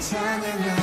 찬양하